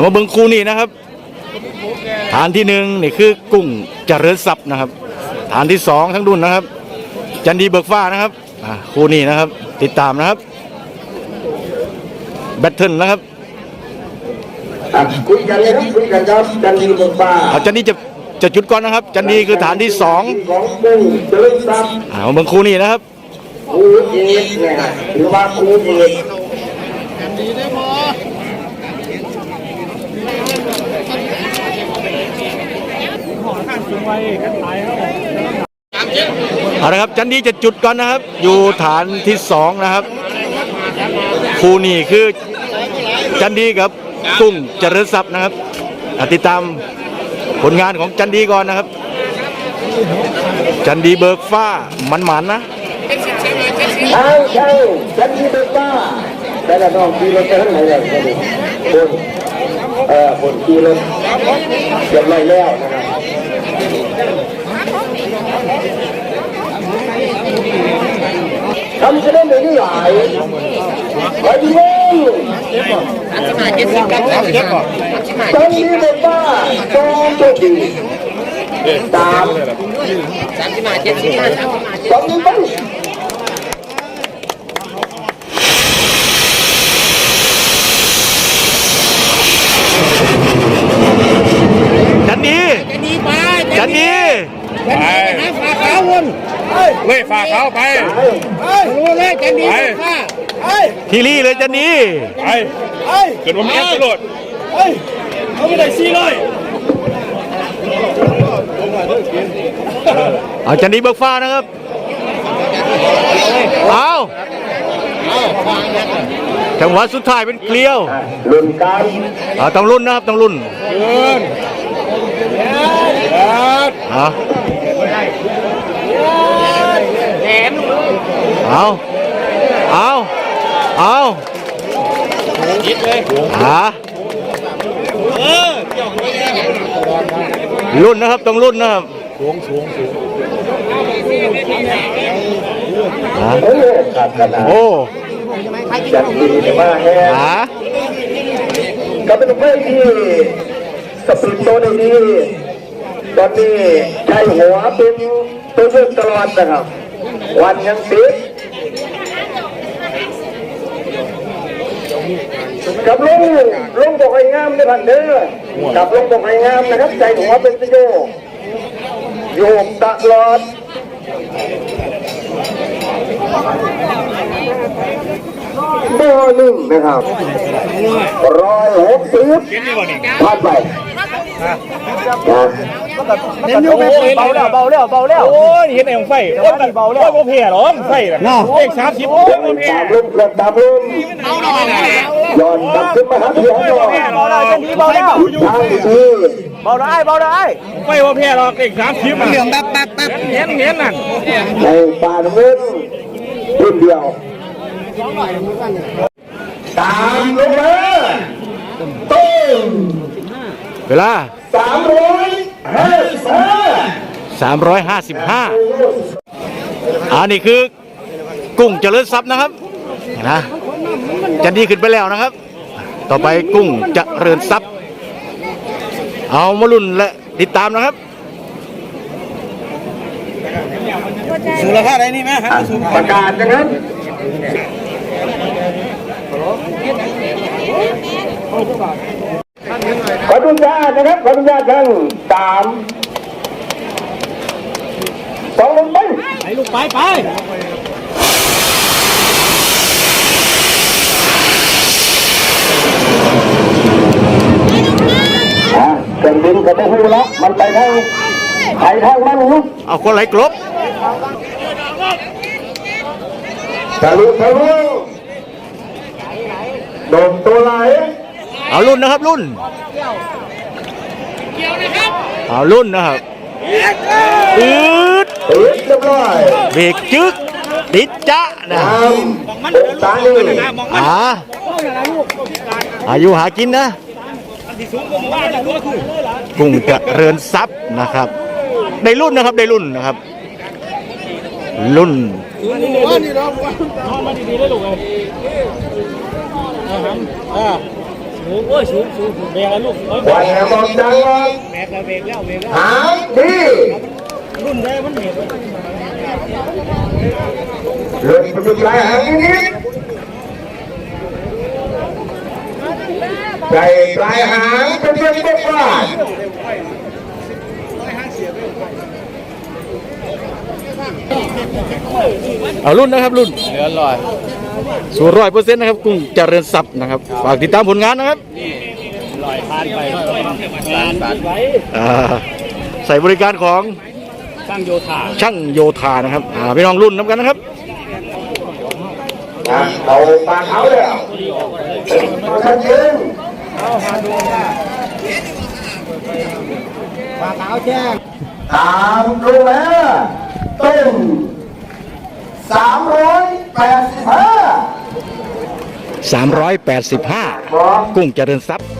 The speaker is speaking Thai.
เอามาเบิ่งคู่นี้นะครับ ฐานที่หนึ่งนี่คือกุ้งเจริญทรัพย์นะครับ ฐานที่สองทั้งดุนนะครับ จันดีเบิกฟ้านะครับอ่าคู่นี้นะครับ ติดตามนะครับแบทเทิลนะครับอะคุยกันเลยครับคุยกันครับจันทีเมืองฟ้าเอาจันดีจะจะจุดก่อนนะครับ จันดีคือฐานที่สองของกุ้งเจริญทรัพย์อ่ามาเบิ่งคู่นี้นะครับครูเอกเนี่ยหรือว่าครูเอก ละครับจันดีจะจุดก่อนนะครับ อยู่ฐานที่สองนะครับคู่นี้คือจันดีกับกุ้งเจริญทรัพย์นะครับติดตามผลงานของจันดีก่อนนะครับ จันดีเบิกฟ้ามันหมันนะใช่ใช่จันทีเมืองฟ้าแต่ละน้องขี่รถไปทางไหนเลยคนเอ่อคนขี่รถเรียบร้อยแล้วนะครับ ทำจะได้ไม่ได้หลายไปดีเลยมาเจ็ดสิบกับสามสิบก่อนตอนนี้เด็กบ้าสองตัวดีสามสามสิบมาเจ็ดสิบมาสามสิบมาเจ็ดสองนี้ไปจันดีจะดีไปจันดีจะดีนะฝาขาววนเว้ยฝากเขาไป รู้เลยจะดีค่ะทีรี่เลยจันดีไปเกิดว่ามีแอปตลอดเอาจันดีเบิกฟ้านะครับ เอาจังหวะสุดท้ายเป็นเกลียวรุ่นการเอาต้องรุ่นนะครับต้องรุ่น เอาเอาเอาเอาหารุ่นนะครับต้องรุ่นนะครับโอ้การขนาดโอ้จัดดีมาแฮหาก็เป็นเพื่อนที่สปริตโตได้ดีตอนนี้ใช้หัวเป็นตัวเลือกตลอดนะครับ วันยังติดกับลุงลุงบอกให้งามในพันเด้อกับลุงบอกให้งามนะครับ ใจหัวเป็นประโยชน์โยมตลอดเบอร์หนึ่งนะครับร้อยหกสิบผ่านไปนะ เน้นยุ่งเบาแล้วเบาแล้วเบาแล้วโอ้ยเห็นไอ้ของไฟโอ้ยเบาแล้วโอ้ยโมเพหรอไฟแบบเลขสามสิบโอ้ยโมเพตามลุ่มกระตามลุ่มย้อนกลับขึ้นมาหาเพียงก่อนเบาแล้วจะดีเบาแล้วทางดีเบาได้เบาได้ไฟโมเพหรอกเลขสามสิบเหลืองแป๊บแป๊บแป๊บเห็นเห็นนั่นในป่าน้ำเงินรุ่นเดียวตามลงมาต้น เวลา สามร้อยห้าสิบห้า355อันนี้คือกุ้งเจริญทรัพย์นะครับนะจันดีขึ้นไปแล้วนะครับ ต่อไปกุ้งเจริญทรัพย์ เอามาลุ่นและติดตามนะครับสูงราคาได้นี่ไหมฮะประกาศนะครับ ขออนุญาตนะครับขออนุญาตท่านสามสองลงไปไปลูกไปไปอะเครื่องบินก็ต้องพูดแล้วมันไปทางไข่ทางมันลุกเอาคนไหลกลบทะลุทะลุโดนตัวไหล เอารุ่นนะครับรุ่น เอารุ่นนะครับอืดติดเรียบร้อยเบรกจึกติดจ๊ะนะตามตานี่อ่าอายุหากินนะกุ้งเจริญทรัพย์นะครับ ได้รุ่นนะครับได้รุ่นนะครับ รุ่นร สูงโอ้ยสูงสูงเบรกแล้วลูกเอ้ยวันแหมองจังว่าเบรกแล้วเบรกแล้วเบรกแล้วหางดีรุ่นได้มันเห็นหลุดไปจุดปลายหางนิดใจปลายหางเป็นเรื่องบ้าเอารุ่นนะครับรุ่นเหลือร้อย สูร้อยเปอร์เซ็นต์นะครับกุ้งเจริญทรัพย์นะครับ ฝากติดตามผลงานนะครับลอยผ่านไปงานไว้อ่าใส่บริการของสร้างโยธาช่างโยธานะครับอ่าพี่น้องรุ่นน้ำกันนะครับนะเอาปากเขาเลยชัดเจนปลาขาวแจ้งตามลงแล้วต้นสามร้อย แปดสิบห้า385กุ้งเจริญทรัพย์ค